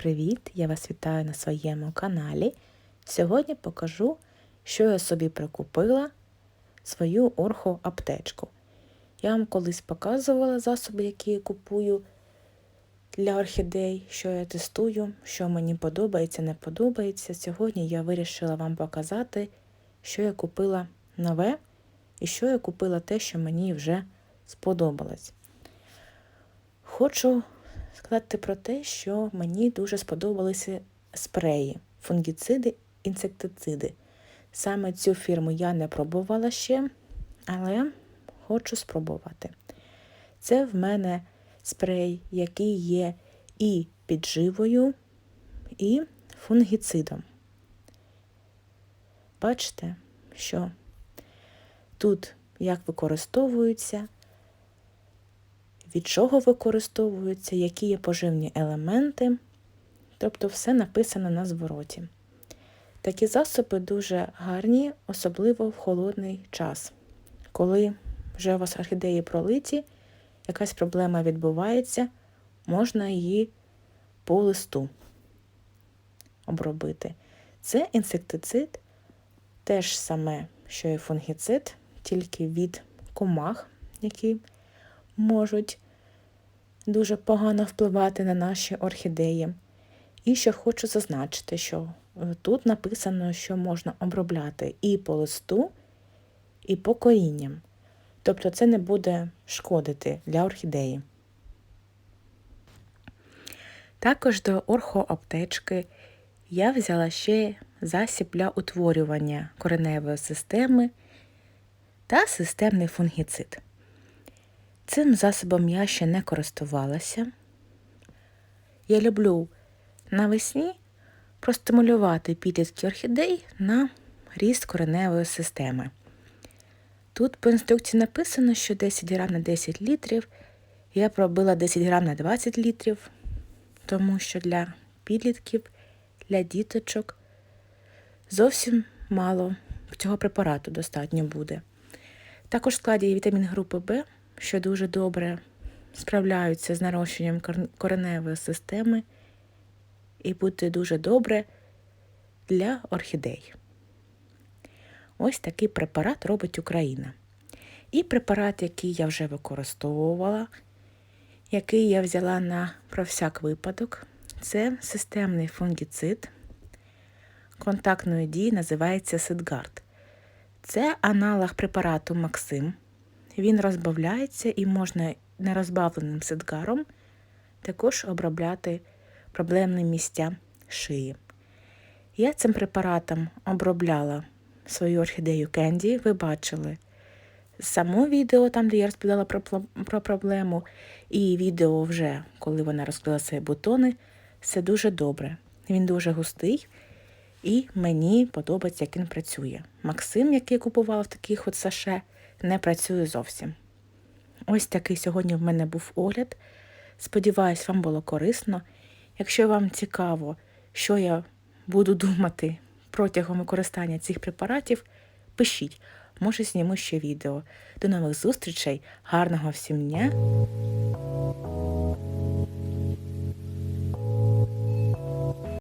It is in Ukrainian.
привіт! Я вас вітаю на своєму каналі. Сьогодні покажу, що я собі прикупила свою орхоаптечку. Я вам колись показувала засоби, які я купую для орхідей, що я тестую, що мені подобається, не подобається. Сьогодні я вирішила вам показати, що я купила нове і що я купила те, що мені вже сподобалось. Хочу сказати про те, що мені дуже сподобалися спреї, фунгіциди, інсектициди. Саме цю фірму я не пробувала ще, але хочу спробувати. Це в мене спрей, який є і підживою, і фунгіцидом. Бачите, що тут як використовуються від чого використовуються, які є поживні елементи, тобто все написано на звороті. Такі засоби дуже гарні, особливо в холодний час, коли вже у вас орхідеї пролиті, якась проблема відбувається, можна її по листу обробити. Це інсектицид, теж саме, що і фунгіцид, тільки від комах, які можуть дуже погано впливати на наші орхідеї. І ще хочу зазначити, що тут написано, що можна обробляти і по листу, і по корінням. Тобто це не буде шкодити для орхідеї. Також до орхоаптечки я взяла ще засіб для утворювання кореневої системи та системний фунгіцид. Цим засобом я ще не користувалася. Я люблю навесні простимулювати підлітки орхідей на ріст кореневої системи. Тут по інструкції написано, що 10 грам на 10 літрів. Я пробила 10 грам на 20 літрів, тому що для підлітків, для діточок зовсім мало цього препарату достатньо буде. Також в складі є вітамін групи В що дуже добре справляються з нарощенням кореневої системи і буде дуже добре для орхідей. Ось такий препарат робить Україна. І препарат, який я вже використовувала, який я взяла на про всяк випадок, це системний фунгіцид контактної дії, називається Сидгард. Це аналог препарату Максим. Він розбавляється і можна нерозбавленим сидгаром також обробляти проблемні місця шиї. Я цим препаратом обробляла свою орхідею Кенді, ви бачили само відео, там, де я розповідала про, про проблему, і відео вже, коли вона розкрила свої бутони, все дуже добре. Він дуже густий. І мені подобається, як він працює. Максим, який купував таких от саше, не працюю зовсім. Ось такий сьогодні в мене був огляд. Сподіваюсь, вам було корисно. Якщо вам цікаво, що я буду думати протягом використання цих препаратів, пишіть, може зніму ще відео. До нових зустрічей, гарного всім дня!